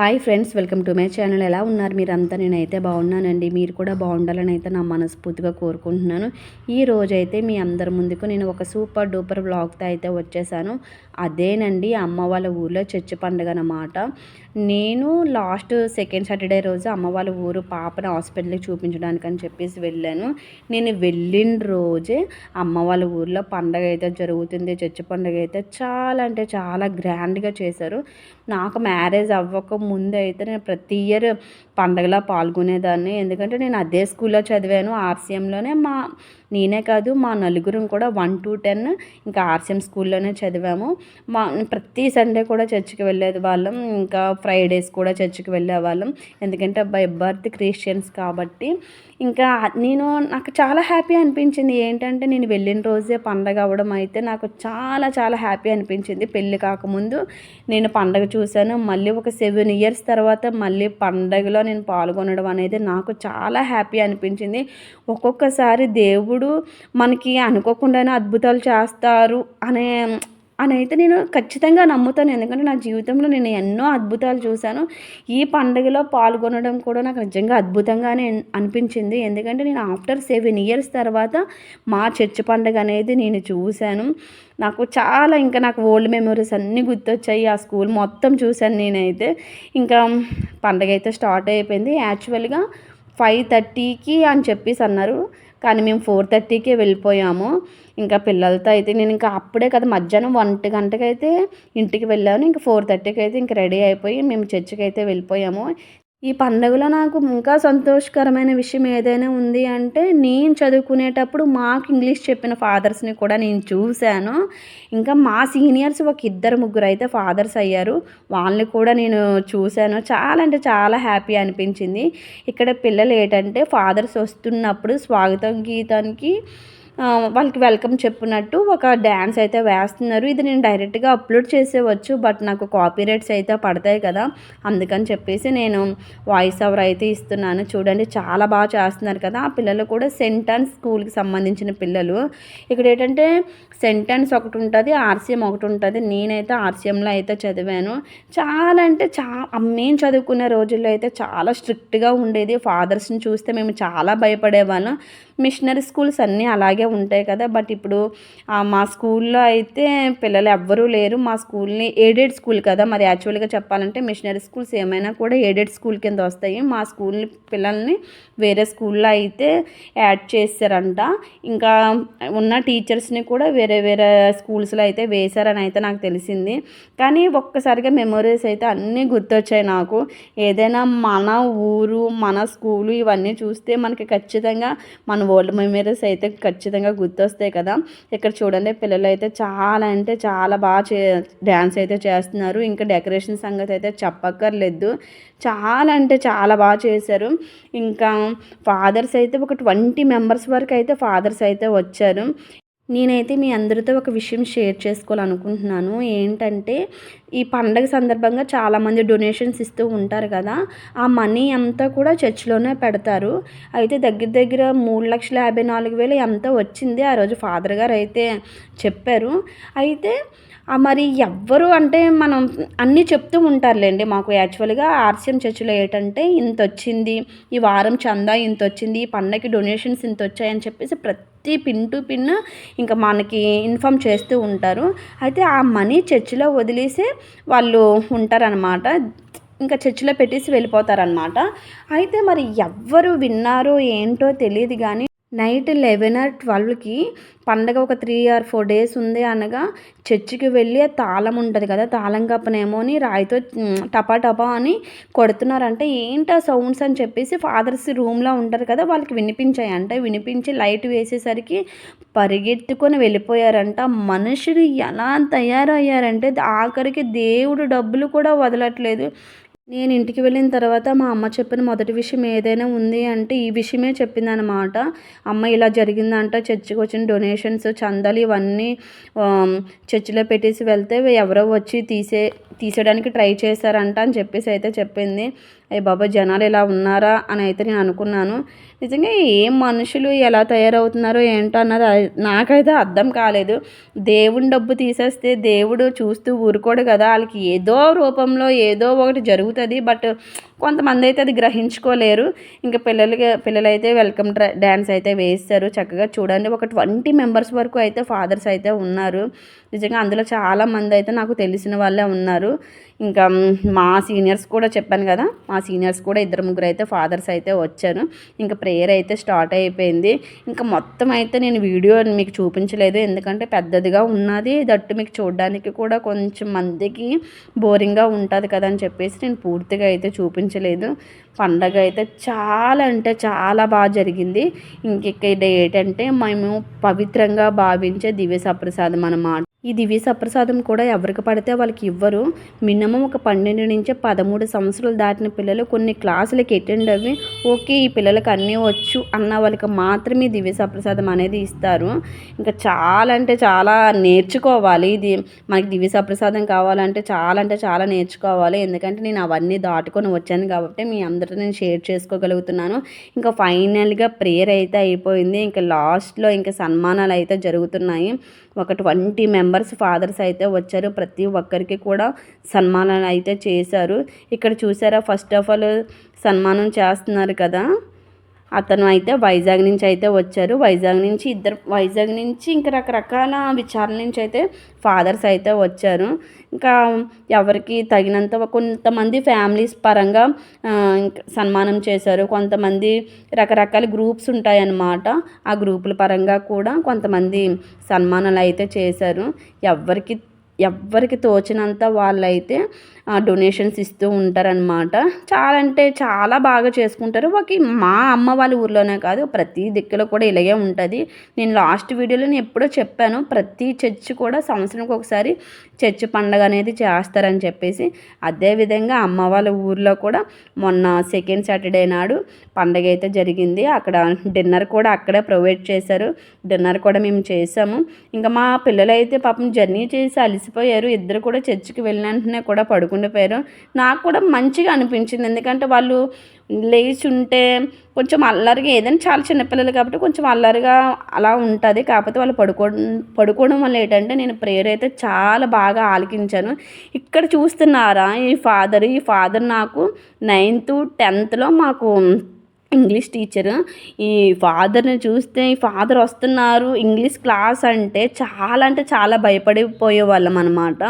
Hi friends welcome to my channel. ఎలా ఉన్నారు మీరంతా? నేనైతే బాగున్నానండి. మీరు కూడా బాగుండాలని అయితే నా మనస్ఫూర్తిగా కోరుకుంటున్నాను. ఈ రోజైతే మీ అందరి ముందుకు నేను ఒక సూపర్ డూపర్ బ్లాగ్తో అయితే వచ్చేసాను. అదేనండి అమ్మ వాళ్ళ ఊర్లో చర్చి పండుగ అన్నమాట. నేను లాస్ట్ సెకండ్ సాటర్డే రోజు అమ్మ వాళ్ళ ఊరు పాపని హాస్పిటల్కి చూపించడానికి అని చెప్పేసి వెళ్ళాను. నేను వెళ్ళిన రోజే అమ్మ వాళ్ళ ఊర్లో పండగ అయితే జరుగుతుంది. చర్చి పండుగ అయితే చాలా అంటే చాలా గ్రాండ్గా చేశారు. నాకు మ్యారేజ్ అవ్వక ముందు అయితే నేను ప్రతి ఇయర్ పండగలో పాల్గొనేదాన్ని. ఎందుకంటే నేను అదే స్కూల్లో చదివాను. ఆర్సీఎంలోనే మా నేనే కాదు మా నలుగురం కూడా వన్ టు టెన్ ఇంకా ఆర్సీఎం స్కూల్లోనే చదివాము. మా ప్రతి సండే కూడా చర్చికి వెళ్ళేది వాళ్ళం. ఇంకా ఫ్రైడేస్ కూడా చర్చికి వెళ్ళే వాళ్ళం. ఎందుకంటే బై బర్త్ క్రిస్టియన్స్ కాబట్టి. ఇంకా నేను నాకు చాలా హ్యాపీ అనిపించింది. ఏంటంటే నేను వెళ్ళిన రోజే పండగ అవ్వడం అయితే నాకు చాలా చాలా హ్యాపీ అనిపించింది. పెళ్ళి కాకముందు నేను పండగ చూశాను. మళ్ళీ ఒక సెవెన్ ఇయర్స్ తర్వాత మళ్ళీ పండగలో నేను పాల్గొనడం అనేది నాకు చాలా హ్యాపీ అనిపించింది. ఒక్కొక్కసారి దేవుడు మనకి అనుకోకుండానే అద్భుతాలు చేస్తారు అనే అని అయితే నేను ఖచ్చితంగా నమ్ముతాను. ఎందుకంటే నా జీవితంలో నేను ఎన్నో అద్భుతాలు చూశాను. ఈ పండుగలో పాల్గొనడం కూడా నాకు నిజంగా అద్భుతంగానే అనిపించింది. ఎందుకంటే నేను ఆఫ్టర్ సెవెన్ ఇయర్స్ తర్వాత మా చర్చి పండుగ అనేది నేను చూశాను. నాకు చాలా ఇంకా నాకు ఓల్డ్ మెమరీస్ అన్నీ గుర్తొచ్చాయి ఆ స్కూల్ మొత్తం చూశాను నేనైతే. ఇంకా పండగ అయితే స్టార్ట్ అయిపోయింది. యాక్చువల్గా ఫైవ్ థర్టీకి అని చెప్పేసి అన్నారు. కానీ మేము ఫోర్ థర్టీకే వెళ్ళిపోయాము. ఇంకా పిల్లలతో అయితే నేను ఇంకా అప్పుడే కదా మధ్యాహ్నం ఒంటి గంటకైతే ఇంటికి వెళ్ళాను. ఇంకా ఫోర్ థర్టీకి అయితే ఇంక రెడీ అయిపోయి మేము చర్చికి అయితే వెళ్ళిపోయాము. ఈ పండుగలో నాకు ఇంకా సంతోషకరమైన విషయం ఏదైనా ఉంది అంటే నేను చదువుకునేటప్పుడు మాకు ఇంగ్లీష్ చెప్పిన ఫాదర్స్ని కూడా నేను చూశాను. ఇంకా మా సీనియర్స్ ఒక ఇద్దరు ముగ్గురు అయితే ఫాదర్స్ అయ్యారు. వాళ్ళని కూడా నేను చూశాను. చాలా అంటే చాలా హ్యాపీ అనిపించింది. ఇక్కడ పిల్లలు ఏంటంటే ఫాదర్స్ వస్తున్నప్పుడు స్వాగతం గీతానికి వాళ్ళకి వెల్కమ్ చెప్పినట్టు ఒక డ్యాన్స్ అయితే వేస్తున్నారు. ఇది నేను డైరెక్ట్గా అప్లోడ్ చేసేవచ్చు బట్ నాకు కాపీ రైట్స్ అయితే పడతాయి కదా. అందుకని చెప్పేసి నేను వాయిస్ ఓవర్ అయితే ఇస్తున్నాను. చూడండి చాలా బాగా చేస్తున్నారు కదా. ఆ పిల్లలు కూడా సెంటెన్స్ స్కూల్కి సంబంధించిన పిల్లలు. ఇక్కడ ఏంటంటే సెంటెన్స్ ఒకటి ఉంటుంది ఆర్సీఎం ఒకటి ఉంటుంది. నేనైతే ఆర్సీఎంలో అయితే చదివాను. చాలా అంటే చా మేము చదువుకునే రోజుల్లో అయితే చాలా స్ట్రిక్ట్గా ఉండేది. ఫాదర్స్ని చూస్తే మేము చాలా భయపడేవాళ్ళం. మిషనరీ స్కూల్స్ అన్నీ అలాగే ఉంటాయి కదా. బట్ ఇప్పుడు మా స్కూల్లో అయితే పిల్లలు ఎవ్వరూ లేరు. మా స్కూల్ని ఎయిడెడ్ స్కూల్ కదా. మరి యాక్చువల్గా చెప్పాలంటే మిషనరీ స్కూల్స్ ఏమైనా కూడా ఎయిడెడ్ స్కూల్ కింద వస్తాయి. మా స్కూల్ పిల్లల్ని వేరే స్కూల్లో అయితే యాడ్ చేశారంట. ఇంకా ఉన్న టీచర్స్ని కూడా వేరే వేరే స్కూల్స్లో అయితే వేశారని అయితే నాకు తెలిసింది. కానీ ఒక్కసారిగా మెమొరీస్ అయితే అన్నీ గుర్తొచ్చాయి నాకు. ఏదైనా మన ఊరు మన స్కూలు ఇవన్నీ చూస్తే మనకి ఖచ్చితంగా మన ఓల్డ్ మెమరీస్ అయితే ఖచ్చితంగా గుర్తొస్తాయి కదా. ఇక్కడ చూడండి పిల్లలు అయితే చాలా అంటే చాలా బాగా చే డ్యాన్స్ అయితే చేస్తున్నారు. ఇంకా డెకరేషన్ సంగతి అయితే చెప్పక్కర్లేదు. చాలా అంటే చాలా బాగా చేశారు. ఇంకా ఫాదర్స్ అయితే ఒక ట్వంటీ మెంబర్స్ వరకు అయితే ఫాదర్స్ అయితే వచ్చారు. నేనైతే మీ అందరితో ఒక విషయం షేర్ చేసుకోవాలనుకుంటున్నాను. ఏంటంటే ఈ పండగ సందర్భంగా చాలామంది డొనేషన్స్ ఇస్తూ ఉంటారు కదా ఆ మనీ అంతా కూడా చర్చిలోనే పెడతారు. అయితే దగ్గర దగ్గర మూడు లక్షల యాభై నాలుగు వేలు ఎంత వచ్చింది? ఆ రోజు ఫాదర్ గారు అయితే చెప్పారు. అయితే మరి ఎవ్వరు అంటే మనం అన్నీ చెప్తూ ఉంటారులేండి. మాకు యాక్చువల్గా ఆర్సీఎం చర్చిలో ఏంటంటే ఇంత వచ్చింది ఈ వారం చందా ఇంత వచ్చింది ఈ పండగకి డొనేషన్స్ ఇంత వచ్చాయని చెప్పేసి ప్రతి ప్రతి పిన్ టు పిన్ ఇంకా మనకి ఇన్ఫామ్ చేస్తూ ఉంటారు. అయితే ఆ మనీ చర్చిలో వదిలేసి వాళ్ళు ఉంటారనమాట ఇంకా చర్చిలో పెట్టేసి వెళ్ళిపోతారనమాట అయితే మరి ఎవ్వరు విన్నారో ఏంటో తెలియదు కానీ నైట్ లెవెన్ ఆర్ ట్వెల్వ్కి పండగ ఒక త్రీ ఆర్ ఫోర్ డేస్ ఉంది అనగా చర్చికి వెళ్ళి ఆ తాళం ఉంటుంది కదా తాళం కప్పనేమో అని రాయితో టపా టపా అని కొడుతున్నారంటే. ఏంటి ఆ సౌండ్స్ అని చెప్పేసి ఫాదర్స్ రూమ్లో ఉంటారు కదా వాళ్ళకి వినిపించాయి అంటే వినిపించి లైట్ వేసేసరికి పరిగెత్తుకొని వెళ్ళిపోయారంట. మనుషులు ఎలా తయారయ్యారంటే ఆఖరికి దేవుడు డబ్బులు కూడా వదలట్లేదు. నేను ఇంటికి వెళ్ళిన తర్వాత మా అమ్మ చెప్పిన మొదటి విషయం ఏదైనా ఉంది అంటే ఈ విషయమే చెప్పిందనమాట అమ్మ ఇలా జరిగిందంట చర్చికి వచ్చిన డొనేషన్స్ చందాలు ఇవన్నీ చర్చిలో పెట్టేసి వెళ్తే ఎవరో వచ్చి తీసే తీసేయడానికి ట్రై చేశారంట అని చెప్పేసి అయితే చెప్పింది. అయ్యి బాబా జనాలు ఇలా ఉన్నారా అని అయితే నేను అనుకున్నాను. నిజంగా ఏం మనుషులు ఎలా తయారవుతున్నారో ఏంటో అన్నది నాకైతే అర్థం కాలేదు. దేవుని డబ్బు తీసేస్తే దేవుడు చూస్తూ ఊరుకోడు కదా. వాళ్ళకి ఏదో రూపంలో ఏదో ఒకటి జరుగుతుంది బట్ కొంతమంది అయితే అది గ్రహించుకోలేరు. ఇంకా పిల్లలకి పిల్లలైతే వెల్కమ్ డ్యాన్స్ అయితే వేస్తారు. చక్కగా చూడండి ఒక ట్వంటీ మెంబర్స్ వరకు అయితే ఫాదర్స్ అయితే ఉన్నారు. నిజంగా అందులో చాలా మంది అయితే నాకు తెలిసిన వాళ్ళే ఉన్నారు. ఇంకా మా సీనియర్స్ కూడా చెప్పాను కదా మా సీనియర్స్ కూడా ఇద్దరు ముగ్గురు అయితే ఫాదర్స్ అయితే వచ్చారు. ఇంకా ప్రేయర్ అయితే స్టార్ట్ అయిపోయింది. ఇంకా మొత్తం అయితే నేను వీడియో మీకు చూపించలేదు. ఎందుకంటే పెద్దదిగా ఉన్నది. దట్టు మీకు చూడడానికి కూడా కొంచెం మందికి బోరింగ్గా ఉంటుంది కదా అని చెప్పేసి నేను పూర్తిగా అయితే చూపించలేదు. పండగ అయితే చాలా అంటే చాలా బాగా జరిగింది. ఇంక ఏంటంటే మేము పవిత్రంగా భావించే దివ్య సప్రసాదం అన్నమాట. ఈ దివ్య సప్రసాదం కూడా ఎవరికి పడితే వాళ్ళకి ఇవ్వరు. మినిమం ఒక పన్నెండు నుంచి పదమూడు సంవత్సరాలు దాటిన పిల్లలు కొన్ని క్లాసులకి అటెండ్ అవి ఓకే ఈ పిల్లలకి అన్నీ వచ్చు అన్న వాళ్ళకి మాత్రమే దివ్య సప్రసాదం అనేది ఇస్తారు. ఇంకా చాలా అంటే చాలా నేర్చుకోవాలి ఇది. మనకి దివ్య సప్రసాదం కావాలంటే చాలా అంటే చాలా నేర్చుకోవాలి. ఎందుకంటే నేను అవన్నీ దాటుకొని వచ్చాను కాబట్టి మీ అందరితో నేను షేర్ చేసుకోగలుగుతున్నాను. ఇంకా ఫైనల్గా ప్రేయర్ అయితే అయిపోయింది. ఇంకా లాస్ట్లో ఇంకా సన్మానాలు అయితే జరుగుతున్నాయి. ఒక ట్వంటీ మెంబర్స్ మెంబర్స్ ఫాదర్స్ అయితే వచ్చారు. ప్రతి ఒక్కరికి కూడా సన్మానాలు అయితే చేశారు. ఇక్కడ చూసారా ఫస్ట్ ఆఫ్ ఆల్ సన్మానం చేస్తున్నారు కదా. అతను అయితే వైజాగ్ నుంచి అయితే వచ్చారు. వైజాగ్ నుంచి ఇద్దరు వైజాగ్ నుంచి ఇంకా రకరకాల విచారణ నుంచి అయితే ఫాదర్స్ అయితే వచ్చారు. ఇంకా ఎవరికి తగినంత కొంతమంది ఫ్యామిలీస్ పరంగా ఇంకా సన్మానం చేశారు. కొంతమంది రకరకాల గ్రూప్స్ ఉంటాయన్నమాట. ఆ గ్రూపుల పరంగా కూడా కొంతమంది సన్మానాలు అయితే చేశారు. ఎవరికి ఎవ్వరికి తోచినంత వాళ్ళైతే డొనేషన్స్ ఇస్తూ ఉంటారనమాట చాలా అంటే చాలా బాగా చేసుకుంటారు. ఒక మా అమ్మ వాళ్ళ ఊర్లోనే కాదు ప్రతి దిక్కులో కూడా ఇలాగే ఉంటుంది. నేను లాస్ట్ వీడియోలో నేను ఎప్పుడో చెప్పాను ప్రతి చర్చ్ కూడా సంవత్సరానికి ఒకసారి చర్చి పండగ అనేది చేస్తారని చెప్పేసి. అదేవిధంగా అమ్మ వాళ్ళ ఊర్లో కూడా మొన్న సెకండ్ సాటర్డే నాడు పండగ అయితే జరిగింది. అక్కడ డిన్నర్ కూడా అక్కడే ప్రొవైడ్ చేశారు. డిన్నర్ కూడా మేము చేసాము. ఇంకా మా పిల్లలైతే పాపం జర్నీ చేసి అలిసి అలసిపోయారు. ఇద్దరు కూడా చర్చికి వెళ్ళిన కూడా పడుకుండిపోయారు. నాకు కూడా మంచిగా అనిపించింది. ఎందుకంటే వాళ్ళు లేచి ఉంటే కొంచెం అల్లరిగా ఏదైనా చాలా చిన్నపిల్లలు కాబట్టి కొంచెం అల్లరిగా అలా ఉంటుంది. కాకపోతే వాళ్ళు పడుకో పడుకోవడం వల్ల ఏంటంటే నేను ప్రేయర్ అయితే చాలా బాగా ఆలకించాను. ఇక్కడ చూస్తున్నారా ఈ ఫాదర్ ఈ ఫాదర్ నాకు నైన్త్ టెన్త్లో మాకు ఇంగ్లీష్ టీచర్. ఈ ఫాదర్ని చూస్తే ఈ ఫాదర్ వస్తున్నారు ఇంగ్లీష్ క్లాస్ అంటే చాలా అంటే చాలా భయపడిపోయే వాళ్ళం అనమాట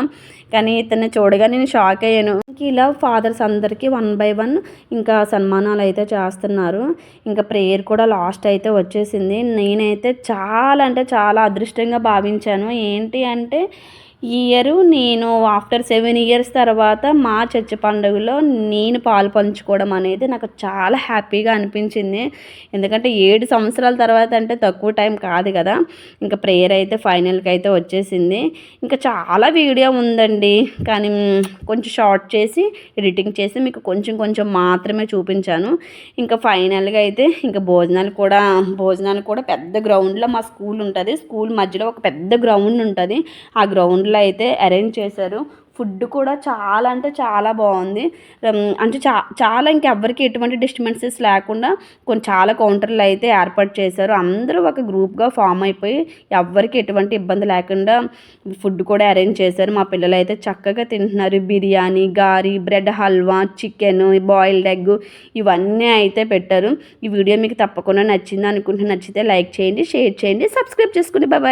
కానీ ఇతన్ని చూడగా నేను షాక్ అయ్యాను. ఇలా ఫాదర్స్ అందరికీ వన్ బై వన్ ఇంకా సన్మానాలు అయితే చేస్తున్నారు. ఇంకా ప్రేయర్ కూడా లాస్ట్ అయితే వచ్చేసింది. నేనైతే చాలా అంటే చాలా అదృష్టంగా భావించాను. ఏంటి అంటే ఈ ఇయర్ నేను ఆఫ్టర్ సెవెన్ ఇయర్స్ తర్వాత మా చర్చ పండుగలో నేను పాలు పంచుకోవడం అనేది నాకు చాలా హ్యాపీగా అనిపించింది. ఎందుకంటే ఏడు సంవత్సరాల తర్వాత అంటే తక్కువ టైం కాదు కదా. ఇంకా ప్రేయర్ అయితే ఫైనల్కి అయితే వచ్చేసింది. ఇంకా చాలా వీడియో ఉందండి. కానీ కొంచెం షార్ట్ చేసి ఎడిటింగ్ చేసి మీకు కొంచెం కొంచెం మాత్రమే చూపించాను. ఇంకా ఫైనల్గా అయితే ఇంకా భోజనాలు కూడా భోజనాలు కూడా పెద్ద గ్రౌండ్లో మా స్కూల్ ఉంటుంది. స్కూల్ మధ్యలో ఒక పెద్ద గ్రౌండ్ ఉంటుంది. ఆ గ్రౌండ్లో అయితే అరేంజ్ చేశారు. ఫుడ్ కూడా చాలా అంటే చాలా బాగుంది. అంటే చా చాలా ఇంకెవ్వరికి ఎటువంటి డిస్టర్బెన్సెస్ లేకుండా కొన్ని చాలా కౌంటర్లు అయితే ఏర్పాటు చేశారు. అందరూ ఒక గ్రూప్గా ఫామ్ అయిపోయి ఎవ్వరికి ఎటువంటి ఇబ్బంది లేకుండా ఫుడ్ కూడా అరేంజ్ చేశారు. మా పిల్లలు అయితే చక్కగా తింటున్నారు. బిర్యానీ గారి bread halwa chicken boiled egg ఇవన్నీ అయితే పెట్టారు. ఈ వీడియో మీకు తప్పకుండా నచ్చింది అనుకుంటే నచ్చితే లైక్ చేయండి షేర్ చేయండి సబ్స్క్రైబ్ చేసుకోండి బాయ్